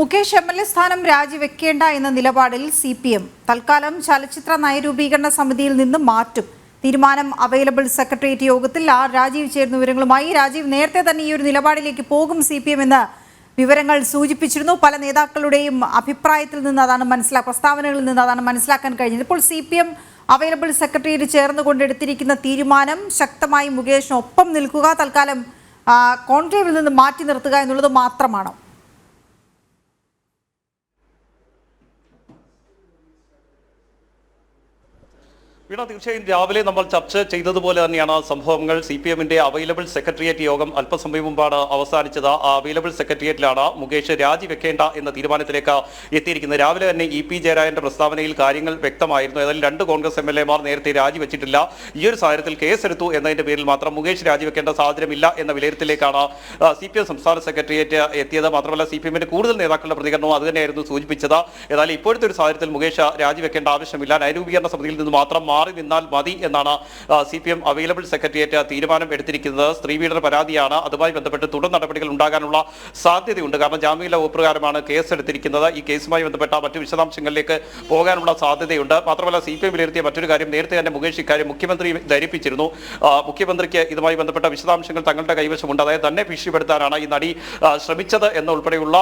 Mukesh M L A സ്ഥാനം രാജിവെക്കേണ്ട എന്ന നിലപാടിൽ സി പി എം. തൽക്കാലം ചലച്ചിത്ര നയരൂപീകരണ സമിതിയിൽ നിന്ന് മാറ്റും. തീരുമാനം അവൈലബിൾ സെക്രട്ടേറിയറ്റ് യോഗത്തിൽ ആർ രാജീവ് ചേർന്ന വിവരങ്ങളുമായി രാജീവ് നേരത്തെ തന്നെ ഈ ഒരു നിലപാടിലേക്ക് പോകും സി പി എം എന്ന് വിവരങ്ങൾ സൂചിപ്പിച്ചിരുന്നു. പല നേതാക്കളുടെയും അഭിപ്രായത്തിൽ നിന്ന് അതാണ് മനസ്സിലാ പ്രസ്താവനകളിൽ നിന്ന് അതാണ് മനസ്സിലാക്കാൻ കഴിഞ്ഞത്. ഇപ്പോൾ C P M available secretariat ചേർന്നുകൊണ്ട് എടുത്തിരിക്കുന്ന തീരുമാനം ശക്തമായി മുകേഷിനൊപ്പം നിൽക്കുക തൽക്കാലം കോൺക്ലേവിൽ നിന്ന് മാറ്റി നിർത്തുക എന്നുള്ളത് മാത്രമാണോ? വീണ തീർച്ചയായും രാവിലെ നമ്മൾ ചർച്ച ചെയ്തതുപോലെ തന്നെയാണ് സംഭവങ്ങൾ. സി പി എമ്മിന്റെ അവൈലബിൾ സെക്രട്ടേറിയറ്റ് യോഗം അല്പസമയം മുമ്പാണ് അവസാനിച്ചത്. ആ അവൈലബിൾ സെക്രട്ടേറിയറ്റിലാണ് മുകേഷ് രാജിവെക്കേണ്ട എന്ന തീരുമാനത്തിലേക്ക് എത്തിയിരിക്കുന്നത്. രാവിലെ തന്നെ ഇ പി ജയരാജന്റെ പ്രസ്താവനയിൽ കാര്യങ്ങൾ വ്യക്തമായിരുന്നു. ഏതായാലും രണ്ട് കോൺഗ്രസ് എം എൽ എമാർ നേരത്തെ രാജിവെച്ചിട്ടില്ല. ഈ ഒരു സാഹചര്യത്തിൽ കേസെടുത്തു എന്നതിന്റെ പേരിൽ മാത്രം മുകേഷ് രാജിവെക്കേണ്ട സാഹചര്യമില്ല എന്ന വിലയിരുത്തലിലേക്കാണ് സി പി എം സംസ്ഥാന സെക്രട്ടേറിയറ്റ് എത്തിയത്. മാത്രമല്ല സി പി എമ്മിന്റെ കൂടുതൽ നേതാക്കളുടെ പ്രതികരണവും അതുതന്നെയായിരുന്നു സൂചിപ്പിച്ചത്. ഏതായാലും ഇപ്പോഴത്തെ ഒരു സാഹചര്യത്തിൽ മുകേഷ് രാജിവെക്കേണ്ട ആവശ്യമില്ല. നൈരൂപീകരണ സമിതിയിൽ നിന്ന് മാത്രം മാറി നിന്നാൽ മതി എന്നാണ് C P M available secretariat തീരുമാനം എടുത്തിരിക്കുന്നത്. സ്ത്രീ സ്ത്രീപീഡന പരാതിയാണ്. അതുമായി ബന്ധപ്പെട്ട് തുടർ നടപടികൾ ഉണ്ടാകാനുള്ള സാധ്യതയുണ്ട്. കാരണം ജാമ്യമില്ല ഉപ്രകാരമാണ് കേസ് എടുത്തിരിക്കുന്നത് ഈ കേസുമായി ബന്ധപ്പെട്ട മറ്റു വിശദാംശങ്ങളിലേക്ക് പോകാനുള്ള സാധ്യതയുണ്ട്. മാത്രമല്ല സി പി എം വിലയിരുത്തിയ മറ്റൊരു കാര്യം നേരത്തെ തന്നെ മുകേഷ് ഇക്കാര്യം മുഖ്യമന്ത്രി ധരിപ്പിച്ചിരുന്നു. മുഖ്യമന്ത്രിക്ക് ഇതുമായി ബന്ധപ്പെട്ട വിശദാംശങ്ങൾ തങ്ങളുടെ കൈവശമുണ്ട്. അതായത് തന്നെ ഭീഷണിപ്പെടുത്താനാണ് ഈ നടി ശ്രമിച്ചത് എന്നുൾപ്പെടെയുള്ള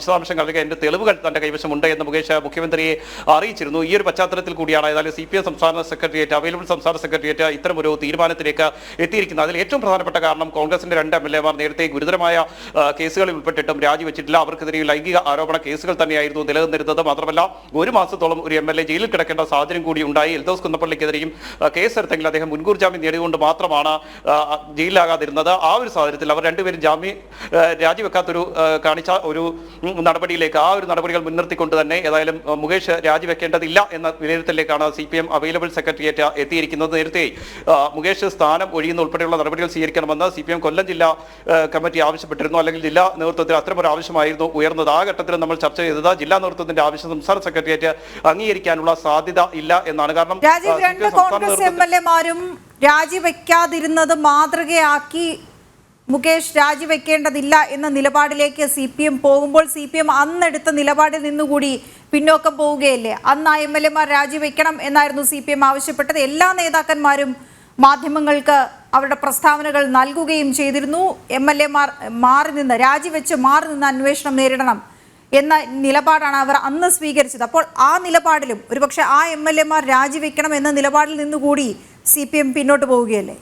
വിശദാംശങ്ങൾ അല്ലെങ്കിൽ അതിന്റെ തെളിവുകൾ തന്റെ കൈവശമുണ്ട് എന്ന് മുകേഷ് മുഖ്യമന്ത്രിയെ അറിയിച്ചിരുന്നു. ഈ ഒരു പശ്ചാത്തലത്തിൽ കൂടിയാണ് ഏതായാലും സി പി എം സംസ്ഥാന സെക്രട്ടേറിയറ്റ് അവൈലബിൾ സംസ്ഥാന സെക്രട്ടേറിയറ്റ് ഇത്തരം ഒരു തീരുമാനത്തിലേക്ക് എത്തിയിരിക്കുന്നത് അതിൽ ഏറ്റവും പ്രധാനപ്പെട്ട കാരണം കോൺഗ്രസിന്റെ രണ്ട് എം എൽ എമാർ നേരത്തെ ഗുരുതരമായ കേസുകളിൽ ഉൾപ്പെട്ടിട്ടും രാജിവെച്ചിട്ടില്ല. അവർക്കെതിരെ ലൈംഗിക ആരോപണ കേസുകൾ തന്നെയായിരുന്നു നിലനിന്നിരുന്നത്. മാത്രമല്ല ഒരു മാസത്തോളം ഒരു എം എൽ എ ജയിലിൽ കിടക്കേണ്ട സാഹചര്യം കൂടി ഉണ്ടായി. എൽദോസ് കുന്നപ്പള്ളിക്കെതിരെയും കേസ് കേസെടുത്തെങ്കിൽ അദ്ദേഹം മുൻകൂർ ജാമ്യം നേടിയുകൊണ്ട് മാത്രമാണ് ജയിലിലാകാതിരുന്നത്. ആ ഒരു സാഹചര്യത്തിൽ അവർ രണ്ടുപേരും ജാമ്യം രാജിവെക്കാത്തൊരു കാണിച്ച ഒരു നടപടിയിലേക്ക് ആ ഒരു നടപടികൾ മുൻനിർത്തിക്കൊണ്ട് തന്നെ ഏതായാലും മുകേഷ് രാജിവെക്കേണ്ടതില്ല എന്ന വിലയിരുത്തലിലേക്കാണ് C P M available secretariat എത്തിയിരിക്കുന്നത് നേരത്തെ മുകേഷ് സ്ഥാനം ഒഴിയുന്ന ഉൾപ്പെടെയുള്ള നടപടികൾ സ്വീകരിക്കണമെന്ന് സി കൊല്ലം ജില്ലാ കമ്മിറ്റി ആവശ്യപ്പെട്ടിരുന്നു. അല്ലെങ്കിൽ ജില്ലാ നേതൃത്വത്തിൽ അത്തരമൊരു ആവശ്യമായിരുന്നു ഉയർന്നത്. ആ ഘട്ടത്തിൽ നമ്മൾ ചർച്ച ചെയ്തത് ജില്ലാ നേതൃത്വത്തിന്റെ ആവശ്യം സംസ്ഥാന സെക്രട്ടേറിയറ്റ് അംഗീകരിക്കാനുള്ള സാധ്യത ഇല്ല എന്നാണ്. കാരണം കോൺഗ്രസ് എം എൽ എമാരും രാജിവെക്കാതിരുന്നത് മാതൃകയാക്കി മുകേഷ് രാജിവെക്കേണ്ടതില്ല എന്ന നിലപാടിലേക്ക് സി പി എം പോകുമ്പോൾ സി പി എം അന്നെടുത്ത നിലപാടിൽ നിന്നുകൂടി പിന്നോക്കം പോവുകയല്ലേ? അന്ന് ആ എം എൽ എമാർ രാജിവെക്കണം എന്നായിരുന്നു സി പി എം ആവശ്യപ്പെട്ടത്. എല്ലാ നേതാക്കന്മാരും മാധ്യമങ്ങൾക്ക് അവരുടെ പ്രസ്താവനകൾ നൽകുകയും ചെയ്തിരുന്നു. എം എൽ എമാർ മാറി നിന്ന് രാജിവെച്ച് മാറി നിന്ന് അന്വേഷണം നേരിടണം എന്ന നിലപാടാണ് അവർ അന്ന് സ്വീകരിച്ചത്. അപ്പോൾ ആ നിലപാടിലും ഒരുപക്ഷെ ആ എം എൽ എമാർ രാജിവെക്കണം എന്ന നിലപാടിൽ നിന്നുകൂടി സി പി എം പിന്നോട്ട് പോവുകയല്ലേ?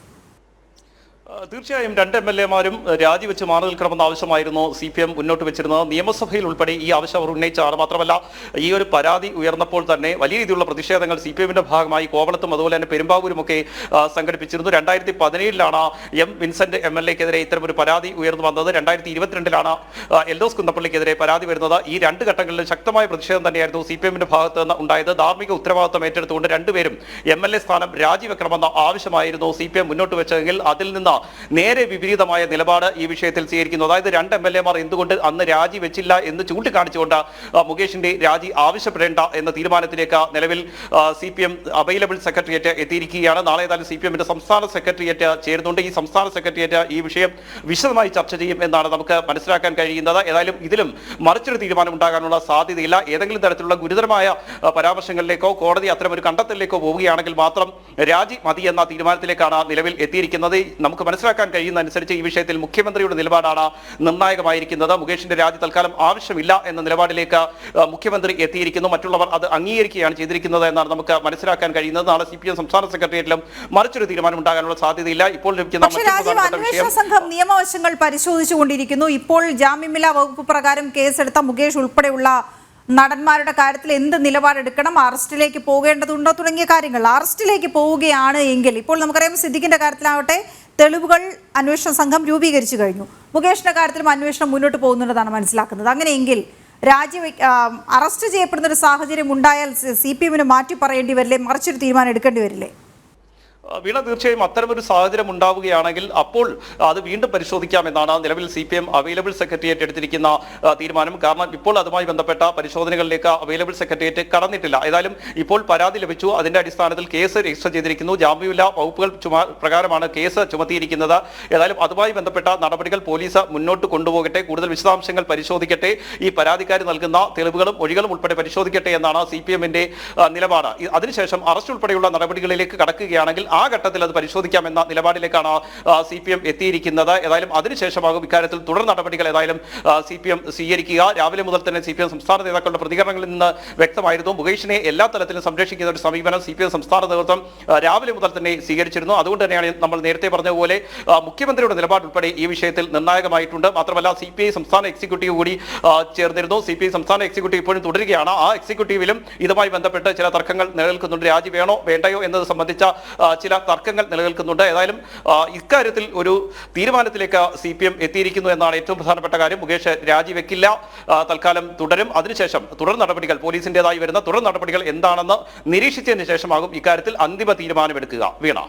തീർച്ചയായും രണ്ട് എം എൽ എമാരും രാജിവെച്ച് മാറി നിൽക്കണമെന്ന ആവശ്യമായിരുന്നു. സി പി എം മുന്നോട്ട് വെച്ചിരുന്നത് നിയമസഭയിൽ ഉൾപ്പെടെ ഈ ആവശ്യം അവർ ഉന്നയിച്ചാണ്. മാത്രമല്ല ഈ ഒരു പരാതി ഉയർന്നപ്പോൾ തന്നെ വലിയ രീതിയിലുള്ള പ്രതിഷേധങ്ങൾ സി പി എമ്മിന്റെ ഭാഗമായി കോവളത്തും അതുപോലെ തന്നെ പെരുമ്പാവൂരുമൊക്കെ സംഘടിപ്പിച്ചിരുന്നു. രണ്ടായിരത്തി പതിനേഴിലാണ് എം വിൻസെന്റ് എം എൽ എക്കെതിരെ ഇത്തരം ഒരു പരാതി ഉയർന്നു വന്നത്. രണ്ടായിരത്തി ഇരുപത്തിരണ്ടിലാണ് എൽദോസ് കുന്നപ്പള്ളിക്കെതിരെ പരാതി വരുന്നത്. ഈ രണ്ട് ഘട്ടങ്ങളിലും ശക്തമായ പ്രതിഷേധം തന്നെയായിരുന്നു സി പി എമ്മിന്റെ ഭാഗത്ത് നിന്ന് ഉണ്ടായത്. ധാർമ്മിക ഉത്തരവാദിത്വം ഏറ്റെടുത്തുകൊണ്ട് രണ്ടുപേരും എം എൽ എ സ്ഥാനം രാജിവെക്കണമെന്ന ആവശ്യമായിരുന്നു സി പി എം മുന്നോട്ട് വെച്ചതെങ്കിൽ അതിൽ നിന്ന് നേരെ വിപരീതമായ നിലപാട് ഈ വിഷയത്തിൽ സ്വീകരിക്കുന്നു. അതായത് രണ്ട് എം എൽ എമാർ എന്തുകൊണ്ട് അന്ന് രാജി വെച്ചില്ല എന്ന് ചൂണ്ടിക്കാണിച്ചുകൊണ്ട് മുകേഷിന്റെ രാജി ആവശ്യപ്പെടേണ്ട എന്ന തീരുമാനത്തിലേക്ക് നിലവിൽ C P M available secretariat എത്തിയിരിക്കുകയാണ്. നാളെ ഏതായാലും സി പി എമ്മിന്റെ സംസ്ഥാന സെക്രട്ടേറിയറ്റ് ചേരുന്നുണ്ട്. ഈ സംസ്ഥാന സെക്രട്ടേറിയറ്റ് ഈ വിഷയം വിശദമായി ചർച്ച ചെയ്യും എന്നാണ് നമുക്ക് മനസ്സിലാക്കാൻ കഴിയുന്നത്. ഏതായാലും ഇതിലും മറിച്ചൊരു തീരുമാനം ഉണ്ടാകാനുള്ള സാധ്യതയില്ല. ഏതെങ്കിലും തരത്തിലുള്ള ഗുരുതരമായ പരാമർശങ്ങളിലേക്കോ കോടതി അത്തരം ഒരു കണ്ടെത്തലിലേക്കോ പോവുകയാണെങ്കിൽ മാത്രം രാജി മതി എന്ന തീരുമാനത്തിലേക്കാണ് നിലവിൽ എത്തിയിരിക്കുന്നത്. നമുക്ക് മനസ്സിലാക്കാൻ കഴിയുന്നതനുസരിച്ച് ഈ വിഷയത്തിൽ മുഖ്യമന്ത്രിയുടെ നിലപാടാണ് നിർണായകമായിരിക്കുന്നത്. മുകേഷിന്റെ രാജി തൽക്കാലം ആവശ്യമില്ല എന്ന നിലപാടിലേക്ക് മുഖ്യമന്ത്രി എത്തിയിരിക്കുന്നു. മറ്റുള്ളവർ അത് അംഗീകരിക്കുകയാണ് ചെയ്തിരിക്കുന്നത് എന്നാണ് നമുക്ക് മനസ്സിലാക്കാൻ കഴിയുന്നത്. നാളെ സി പി എം സംസ്ഥാന സെക്രട്ടേറിയറ്റിലും മറിച്ചൊരു തീരുമാനം ഉണ്ടാകാനുള്ള സാധ്യതയില്ല. ഇപ്പോൾ ലഭിക്കുന്ന സംഘം നിയമവശങ്ങൾ പരിശോധിച്ചുകൊണ്ടിരിക്കുന്നു ഇപ്പോൾ ജാമ്യമില്ലാ വകുപ്പ് പ്രകാരം കേസെടുത്ത മുകേഷ് ഉൾപ്പെടെയുള്ള നടന്മാരുടെ കാര്യത്തിൽ എന്ത് നിലപാടെടുക്കണം? അറസ്റ്റിലേക്ക് പോകേണ്ടതുണ്ടോ? തുടങ്ങിയ കാര്യങ്ങൾ അറസ്റ്റിലേക്ക് പോവുകയാണ് എങ്കിൽ. ഇപ്പോൾ നമുക്കറിയാം സിദ്ദിഖിന്റെ കാര്യത്തിലാവട്ടെ തെളിവുകൾ അന്വേഷണ സംഘം രൂപീകരിച്ചു കഴിഞ്ഞു. മുകേഷിന്റെ കാര്യത്തിലും അന്വേഷണം മുന്നോട്ട് പോകുന്നുണ്ടെന്നാണ് മനസ്സിലാക്കുന്നത്. അങ്ങനെയെങ്കിൽ രാജി അറസ്റ്റ് ചെയ്യപ്പെടുന്ന ഒരു സാഹചര്യം ഉണ്ടായാൽ സി പി എമ്മിന് മാറ്റി പറയേണ്ടി വരില്ലേ? മറിച്ചൊരു തീരുമാനം എടുക്കേണ്ടി വരില്ലേ? വീണ തീർച്ചയായും അത്തരമൊരു സാഹചര്യം ഉണ്ടാവുകയാണെങ്കിൽ അപ്പോൾ അത് വീണ്ടും പരിശോധിക്കാമെന്നാണ് നിലവിൽ C P M available secretariat എടുത്തിരിക്കുന്ന തീരുമാനം. കാരണം ഇപ്പോൾ അതുമായി ബന്ധപ്പെട്ട പരിശോധനകളിലേക്ക് അവൈലബിൾ സെക്രട്ടേറിയറ്റ് കടന്നിട്ടില്ല. ഏതായാലും ഇപ്പോൾ പരാതി ലഭിച്ചു. അതിന്റെ അടിസ്ഥാനത്തിൽ കേസ് രജിസ്റ്റർ ചെയ്തിരിക്കുന്നു. ജാമ്യമില്ല വകുപ്പുകൾ പ്രകാരമാണ് കേസ് ചുമത്തിയിരിക്കുന്നത്. ഏതായാലും അതുമായി ബന്ധപ്പെട്ട നടപടികൾ പോലീസ് മുന്നോട്ട് കൊണ്ടുപോകട്ടെ. കൂടുതൽ വിശദാംശങ്ങൾ പരിശോധിക്കട്ടെ. ഈ പരാതിക്കാർ നൽകുന്ന തെളിവുകളും ഒഴികളും ഉൾപ്പെടെ പരിശോധിക്കട്ടെ എന്നാണ് സി പി എമ്മിന്റെ നിലപാട്. അതിനുശേഷം അറസ്റ്റ് ഉൾപ്പെടെയുള്ള നടപടികളിലേക്ക് കടക്കുകയാണെങ്കിൽ ആ ഘട്ടത്തിൽ അത് പരിശോധിക്കാമെന്ന നിലപാടിലേക്കാണ് സി പി എം എത്തിയിരിക്കുന്നത്. ഏതായാലും അതിനുശേഷമാകും ഇക്കാര്യത്തിൽ തുടർ നടപടികൾ ഏതായാലും സി പി എം സ്വീകരിക്കുക. രാവിലെ മുതൽ തന്നെ സി പി എം സംസ്ഥാന നേതാക്കളുടെ പ്രതികരണങ്ങളിൽ നിന്ന് വ്യക്തമായിരുന്നു. മുകേഷിനെ എല്ലാ തലത്തിലും സംരക്ഷിക്കുന്ന ഒരു സമീപനം സി പി എം സംസ്ഥാന നേതൃത്വം രാവിലെ മുതൽ തന്നെ സ്വീകരിച്ചിരുന്നു. അതുകൊണ്ട് തന്നെയാണ് നമ്മൾ നേരത്തെ പറഞ്ഞതുപോലെ പോലെ മുഖ്യമന്ത്രിയുടെ നിലപാട് ഉൾപ്പെടെ ഈ വിഷയത്തിൽ നിർണായകമായിട്ടുണ്ട്. മാത്രമല്ല സി പി ഐ സംസ്ഥാന എക്സിക്യൂട്ടീവ് കൂടി ചേർന്നിരുന്നു. സി പി ഐ സംസ്ഥാന എക്സിക്യൂട്ടീവ് ഇപ്പോഴും തുടരുകയാണ്. ആ എക്സിക്യൂട്ടീവിലും ഇതുമായി ബന്ധപ്പെട്ട് ചില തർക്കങ്ങൾ നിലനിൽക്കുന്നുണ്ട്. രാജി വേണോ വേണ്ടയോ എന്നത് സംബന്ധിച്ച ചില തർക്കങ്ങൾ നിലനിൽക്കുന്നുണ്ട്. ഏതായാലും ഇക്കാര്യത്തിൽ ഒരു തീരുമാനത്തിലേക്ക് സി പി എം എത്തിയിരിക്കുന്നു എന്നാണ് ഏറ്റവും പ്രധാനപ്പെട്ട കാര്യം. മുകേഷ് രാജിവെക്കില്ല. തൽക്കാലം തുടരും. അതിനുശേഷം തുടർ നടപടികൾ പോലീസിന്റെതായി വരുന്ന തുടർ നടപടികൾ എന്താണെന്ന് നിരീക്ഷിച്ചതിന് ശേഷമാകും ഇക്കാര്യത്തിൽ അന്തിമ തീരുമാനമെടുക്കുക. വീണ.